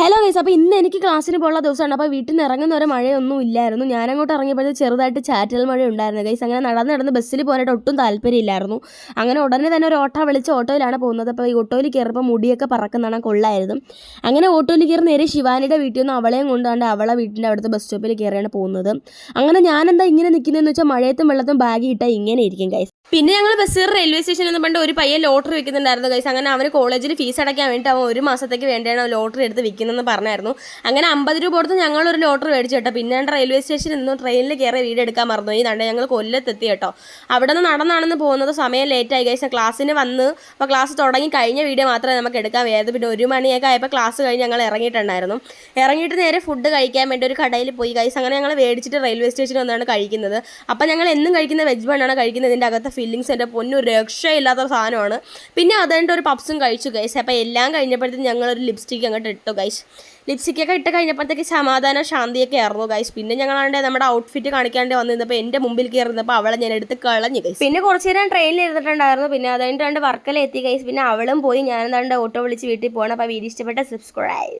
Hello guys അപ്പോൾ ഇന്ന് എനിക്ക് ക്ലാസ്സിന് പോകാനുള്ള ദിവസമാണ്. അപ്പോൾ വീട്ടിൽ നിന്ന് ഇറങ്ങുന്ന വരെ മഴയൊന്നും ഇല്ലായിരുന്നു. ഞാൻ അങ്ങോട്ട് ഇറങ്ങിയപ്പോഴത്തെ ചെറുതായിട്ട് ചാറ്റൽ മഴ ഉണ്ടായിരുന്നു. ഗൈസ് അങ്ങനെ നടന്ന് നടന്ന് ബസ്സിൽ പോകാനായിട്ട് ഒട്ടും താല്പര്യമില്ലായിരുന്നു. അങ്ങനെ ഉടനെ തന്നെ ഒരു ഓട്ടോ വിളിച്ച് ഓട്ടോയിലാണ് പോകുന്നത്. അപ്പോൾ ഈ ഓട്ടോയിൽ കയറിയപ്പോൾ മുടിയൊക്കെ പറക്കുന്നതാണ് കൊള്ളായിരുന്നു. അങ്ങനെ ഓട്ടോയിൽ കയറി നേരെ ശിവാനിയുടെ വീട്ടിൽ നിന്ന് അവളെയും കൊണ്ടാണ്ട് അവളെ വീട്ടിന്റെ അവിടുത്തെ ബസ് സ്റ്റോപ്പിൽ കയറിയാണ് പോകുന്നത്. അങ്ങനെ ഞാനെന്താ ഇങ്ങനെ നിൽക്കുന്നതെന്ന് വെച്ചാൽ മഴയത്തും വെള്ളത്തും ബാഗ് ഇട്ടാൽ ഇങ്ങനെ ഇരിക്കും ഗൈസ് പിന്നെ ഞങ്ങൾ ബസ് റെയിൽവേ സ്റ്റേഷനിൽ നിന്ന് പണ്ട് ഒരു പയ്യൻ ലോട്ടറി വെക്കുന്നുണ്ടായിരുന്നു കൈസ് അങ്ങനെ അവന് കോളേജിൽ ഫീസ് അടയ്ക്കാൻ വേണ്ടിയിട്ട് അവൻ ഒരു മാസത്തേക്ക് വേണ്ടിയാണ് ലോട്ടറി എടുത്ത് വിൽക്കുന്നതെന്ന് പറഞ്ഞായിരുന്നു. അങ്ങനെ അമ്പത് രൂപ കൊടുത്ത് ഞങ്ങൾ ഒരു ലോട്ടറി മേടിച്ചു കേട്ടോ. പിന്നെ റെയിൽവേ സ്റ്റേഷനിൽ നിന്നും ട്രെയിനിൽ കയറി വീട് എടുക്കാൻ മറന്നു ഈ കണ്ടേ ഞങ്ങൾ കൊല്ലത്തെത്തി കേട്ടോ. അവിടെ നിന്ന് നടന്നാണെന്ന് പോകുന്നത് സമയം ലേറ്റായി കഴിച്ചാൽ ക്ലാസ്സിന് വന്ന് അപ്പോൾ ക്ലാസ് തുടങ്ങി കഴിഞ്ഞ വീഡിയോ മാത്രമേ നമുക്ക് എടുക്കാൻ വേദം പിന്നെ ഒരു മണിയൊക്കെ ആയപ്പോൾ ക്ലാസ് കഴിഞ്ഞ് ഞങ്ങൾ ഇറങ്ങിയിട്ടുണ്ടായിരുന്നു. ഇറങ്ങിയിട്ട് നേരെ ഫുഡ് കഴിക്കാൻ വേണ്ടി ഒരു കടയിൽ പോയി കൈസ് അങ്ങനെ ഞങ്ങൾ മേടിച്ചിട്ട് റെയിൽവേ സ്റ്റേഷനിൽ വന്നാണ് കഴിക്കുന്നത്. അപ്പോൾ ഞങ്ങൾ എന്നും കഴിക്കുന്ന വെജ് ബണ്ണാണ് കഴിക്കുന്നത്. ഇതിന്റെ അകത്തെ ഫില്ലിങ്സ് എന്റെ പൊന്നു രക്ഷയില്ലാത്ത സാധനമാണ്. പിന്നെ അതുകൊണ്ട് ഒരു പപ്സും കഴിച്ചു ഗൈസ് അപ്പോൾ എല്ലാം കഴിഞ്ഞപ്പോഴത്തേക്കും ഞങ്ങളൊരു ലിപ്സ്റ്റിക്ക് അങ്ങോട്ട് ഇട്ടു ഗൈസ് ലിപ്സ്റ്റിക്കൊക്കെ ഇട്ട് കഴിഞ്ഞപ്പോഴത്തേക്ക് സമാധാന ശാന്തിയൊക്കെ ആയിരുന്നു ഗൈസ് പിന്നെ ഞങ്ങളാണ്ട് നമ്മുടെ ഔട്ട്ഫിറ്റ് കാണിക്കാണ്ട് വന്നിരുന്നപ്പോൾ എന്റെ മുമ്പിൽ കയറുന്നപ്പോൾ അവളെ ഞാൻ എടുത്ത് കളഞ്ഞു ഗൈസ് പിന്നെ കുറച്ച് നേരം ട്രെയിനിൽ ഇരുന്നിട്ടുണ്ടായിരുന്നു. പിന്നെ അതുകൊണ്ട് വർക്കല എത്തി ഗൈസ് പിന്നെ അവളും പോയി. ഞാൻ എന്താണ്ട് ഓട്ടോ വിളിച്ച് വീട്ടിൽ പോകണം അപ്പോൾ വീഡിയോ ഇഷ്ടപ്പെട്ട സബ്സ്ക്രൈബ്